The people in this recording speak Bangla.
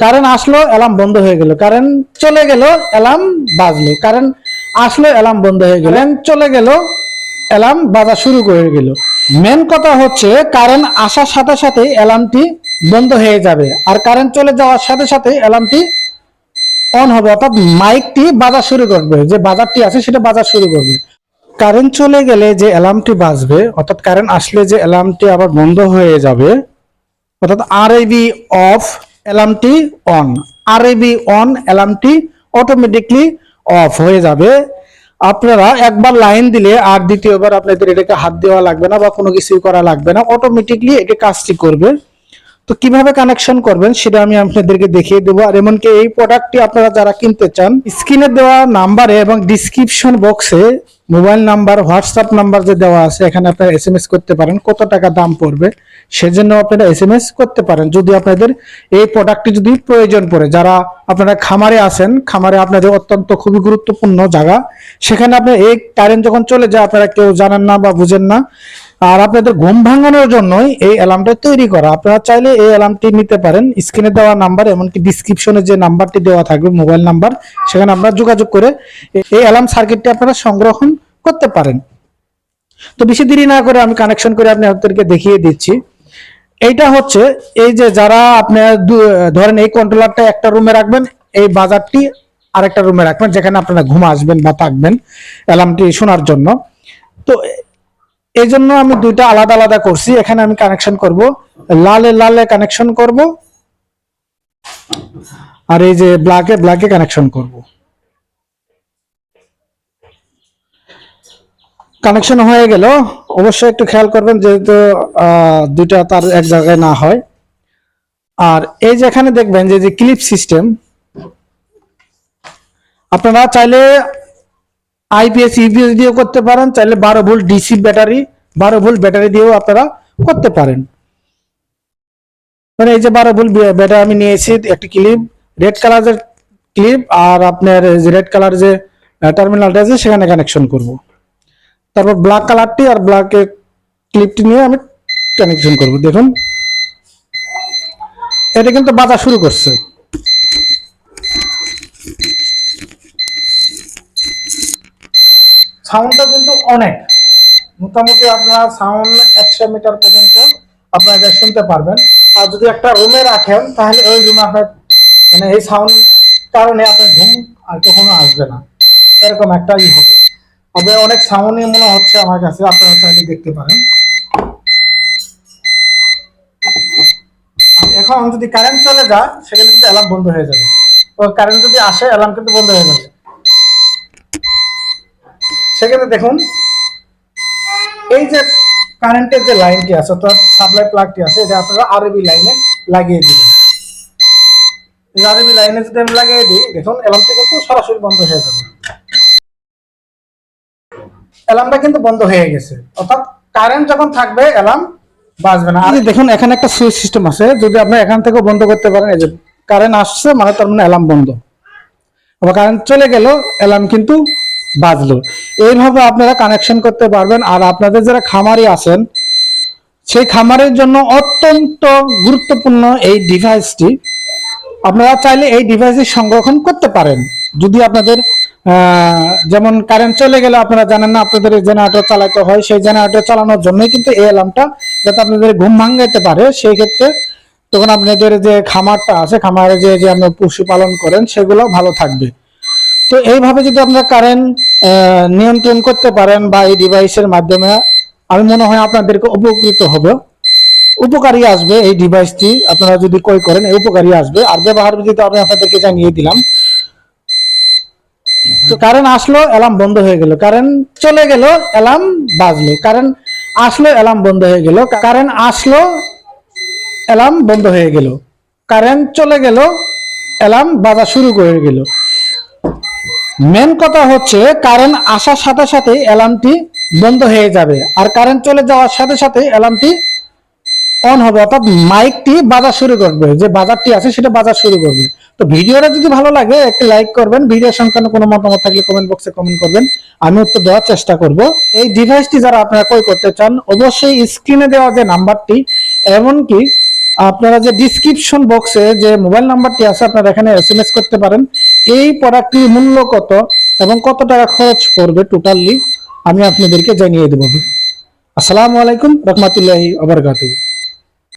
কারেন্ট আসলো অ্যালার্ম বন্ধ হয়ে গেল। কারেন্ট চলে গেল অ্যালার্ম বাজলো। কারেন্ট আসলো অ্যালার্ম বন্ধ হয়ে গেল। চলে গেল অ্যালার্ম বাজা শুরু করে গেল। মেন কথা হচ্ছে কারেন্ট আসার সাথে সাথে অ্যালার্মটি বন্ধ হয়ে যাবে। আর কারেন্ট চলে যাওয়ার সাথে সাথে অ্যালার্মটি অন হবে। অর্থাৎ মাইকটি বাজা শুরু করবে। যে বাজারটি আছে, সেটা বাজা শুরু করবে। কারেন্ট চলে গেলে যে অ্যালার্মটি বাজবে, অর্থাৎ কারেন্ট আসলে যে অ্যালার্মটি আবার বন্ধ হয়ে যাবে, অর্থাৎ আর অফ অ্যালার্মটি অন আর এবি অন অ্যালার্মটি অটোমেটিকলি অফ হয়ে যাবে। আপনারা একবার লাইন দিলে আর দ্বিতীয়বার আপনাদের এটাকে হাত দেওয়া লাগবে না বা কোনো কিছুই করা লাগবে না অটোমেটিকলি এটি কাজটি করবে। তো কীভাবে কানেকশন করবেন সেটা আমি আপনাদেরকে দেখিয়ে দেবো। আর এমনকি এই প্রোডাক্টটি আপনারা যারা কিনতে চান, স্ক্রিনে দেওয়া নাম্বারে এবং ডিসক্রিপশন বক্সে মোবাইল নাম্বার হোয়াটসঅ্যাপ নাম্বার যে দেওয়া আছে, এখানে আপনারা এস এম এস করতে পারেন, কত টাকা দাম পড়বে, সেজন্য আপনারা এস এম এস করতে পারেন। যদি আপনাদের এই প্রোডাক্টটি যদি প্রয়োজন পড়ে, যারা আপনারা খামারে আছেন, খামারে আপনাদের অত্যন্ত খুবই গুরুত্বপূর্ণ জায়গা, সেখানে আপনার এই কারেন্ট যখন চলে যায়, আপনারা কেউ জানেন না বা বুঝেন না আর আপনাদের ঘুম ভাঙানোর জন্যই এই অ্যালার্মটা তৈরি করা। আপনারা চাইলে এই অ্যালার্মটি নিতে পারেন। স্ক্রিনে দেওয়া নাম্বার এমনকি ডিসক্রিপশনে যে নাম্বারটি দেওয়া থাকবে মোবাইল নাম্বার সেখানে আপনারা যোগাযোগ করে এই অ্যালার্ম সার্কিটটি আপনারা সংগ্রহণ করতে পারেন। তো বেশি দেরি না করে আমি কানেকশন করে আপনি আপনাদেরকে দেখিয়ে দিচ্ছি। এইটা হচ্ছে এই যে যারা আপনার ধরেন এই কন্ট্রোলারটা একটা রুমে রাখবেন, এই বাজারটি আরেকটা রুমে রাখবেন, যেখানে আপনারা ঘুম আসবেন বা থাকবেন অ্যালার্মটি শোনার জন্য। তো এই জন্য আমি দুইটা আলাদা আলাদা করছি। এখানে আমি কানেকশন করব। লালে লালে কানেকশন করব। আর এই যে ব্ল্যাকে ব্ল্যাকে কানেকশন করব। কানেকশন হয়ে গেল। অবশ্যই একটু খেয়াল করবেন যেহেতু দুইটা তার এক জায়গায় না হয়। আর এই যে এখানে দেখবেন যে যে ক্লিপ সিস্টেম আপনারা চাইলে আইপিএস ইউপিএস দিয়েও করতে পারেন, চাইলে বারো ভোল্ট ডিসি ব্যাটারি, বারো ভোল্ট ব্যাটারি দিয়েও আপনারা করতে পারেন। মানে এই যে বারো ভোল্ট ব্যাটারি আমি নিয়েছি, একটি ক্লিপ, রেড কালারের ক্লিপ, আর আপনার যে রেড কালার যে টার্মিনালটা আছে, সেখানে কানেকশন করব। তারপর ব্ল্যাক কালারটি আর ব্ল্যাকের ক্লিপটি নিয়ে আমি কানেকশন করব। দেখুন, এটা কিন্তু বাজা শুরু করছে। সাউন্ডটা কিন্তু অনেক। মোটামুটি আপনার সাউন্ড একশো মিটার পর্যন্ত আপনারা এটা শুনতে পারবেন। আর যদি একটা রুমে রাখেন, তাহলে ওই রুমে আপনার মানে এই সাউন্ড কারণে আপনার ঘুম আর কখনো আসবে না। এরকম একটাই হবে। তবে অনেক সাউন্ডই মনে হচ্ছে আমার কাছে, আপনারা চাইলে দেখতে পারেন। এখন যদি কারেন্ট চলে যায়, সেখানে কিন্তু অ্যালার্ম বন্ধ হয়ে যাবে। তো কারেন্ট যদি আসে অ্যালার্ম কিন্তু বন্ধ হয়ে যাবে। সেখানে দেখুন, এই যে কারেন্টের যে লাইনটি আছে, অর্থাৎ সাপ্লাই প্লাগটি আছে, এটা আপনারা আরবি লাইনে লাগিয়ে দিবেন। আরবি লাইনে যদি আমি লাগিয়ে দিই, দেখুন অ্যালার্মটি কিন্তু সরাসরি বন্ধ হয়ে যাবে। অ্যালার্মটা কিন্তু বন্ধ হয়ে গেছে। অর্থাৎ কারেন্ট যখন থাকবে অ্যালার্ম বাজবে না। আর দেখুন, এখানে একটা সুইচ সিস্টেম আছে। যদি আপনি এখান থেকেও বন্ধ করতে পারেন, এই যে কারেন্ট আসছে মানে তার মানে অ্যালার্ম বন্ধ। আবার কারেন্ট চলে গেল অ্যালার্ম কিন্তু বাজলো। এইভাবে আপনারা কানেকশন করতে পারবেন। আর আপনাদের যারা খামারি আছেন, সেই খামারের জন্য অত্যন্ত গুরুত্বপূর্ণ এই ডিভাইসটি আপনারা চাইলে এই ডিভাইসটি সংরক্ষণ করতে পারেন। যদি আপনাদের যেমন কারেন্ট চলে গেলে আপনারা জানেন না, আপনাদের জেনারেটর চালাতে হয়। সেই জেনারেটর চালানোর জন্যই কিন্তু এই অ্যালার্মটা যাতে আপনাদের ঘুম ভাঙাইতে পারে। সেই ক্ষেত্রে তখন আপনাদের যে খামারটা আছে, খামারে যে যে আপনি পশুপালন করেন, সেগুলো ভালো থাকবে। তো এইভাবে যদি আপনারা কারেন্ট নিয়ন্ত্রণ করতে পারেন বা এই ডিভাইসের মাধ্যমে, আমি মনে হয় আপনাদেরকে উপকৃত হবে। উপকারী আসবে এই ডিভাইসটি আপনারা যদি ক্রয় করেন, এই উপকারী আসবে। আর ব্যবহার যদি আমি আপনাদেরকে জানিয়ে দিলাম। তো কারেন্ট আসলো অ্যালার্ম বন্ধ হয়ে গেল। কারেন্ট চলে গেল অ্যালার্ম বাজলো। কারেন্ট আসলো অ্যালার্ম বন্ধ হয়ে গেল। কারেন্ট আসলো অ্যালার্ম বন্ধ হয়ে গেল। কারেন্ট চলে গেল অ্যালার্ম বাজা শুরু করে গেল। মেন কথা হচ্ছে কারেন্ট আসার সাথে সাথে অ্যালার্মটি বন্ধ হয়ে যাবে। আর কারেন্ট চলে যাওয়ার সাথে সাথে অ্যালার্মটি অন হবে। অর্থাৎ মাইকটি বাজার শুরু করবে। যে বাজারটি আছে, সেটা বাজার শুরু করবে। তো ভিডিওটা যদি ভালো লাগে, একটি লাইক করবেন। ভিডিও সংক্রান্ত কোনো মতামত থাকলে কমেন্ট বক্সে কমেন্ট করবেন। আমি উত্তর দেওয়ার চেষ্টা করব। এই ডিভাইসটি যারা আপনারা কই করতে চান, অবশ্যই স্ক্রিনে দেওয়া যে নাম্বারটি এমনকি আপনারা যে ডিসক্রিপশন বক্সে যে মোবাইল নাম্বারটি আছে, আপনারা এখানে এসএমএস করতে পারেন। এই প্রোডাক্টটির মূল্য কত এবং কত টাকা খরচ পড়বে টোটালি আমি আপনাদেরকে জানিয়ে দেব। আসসালামু আলাইকুম রহমতুল্লাহি আবরকাতুহ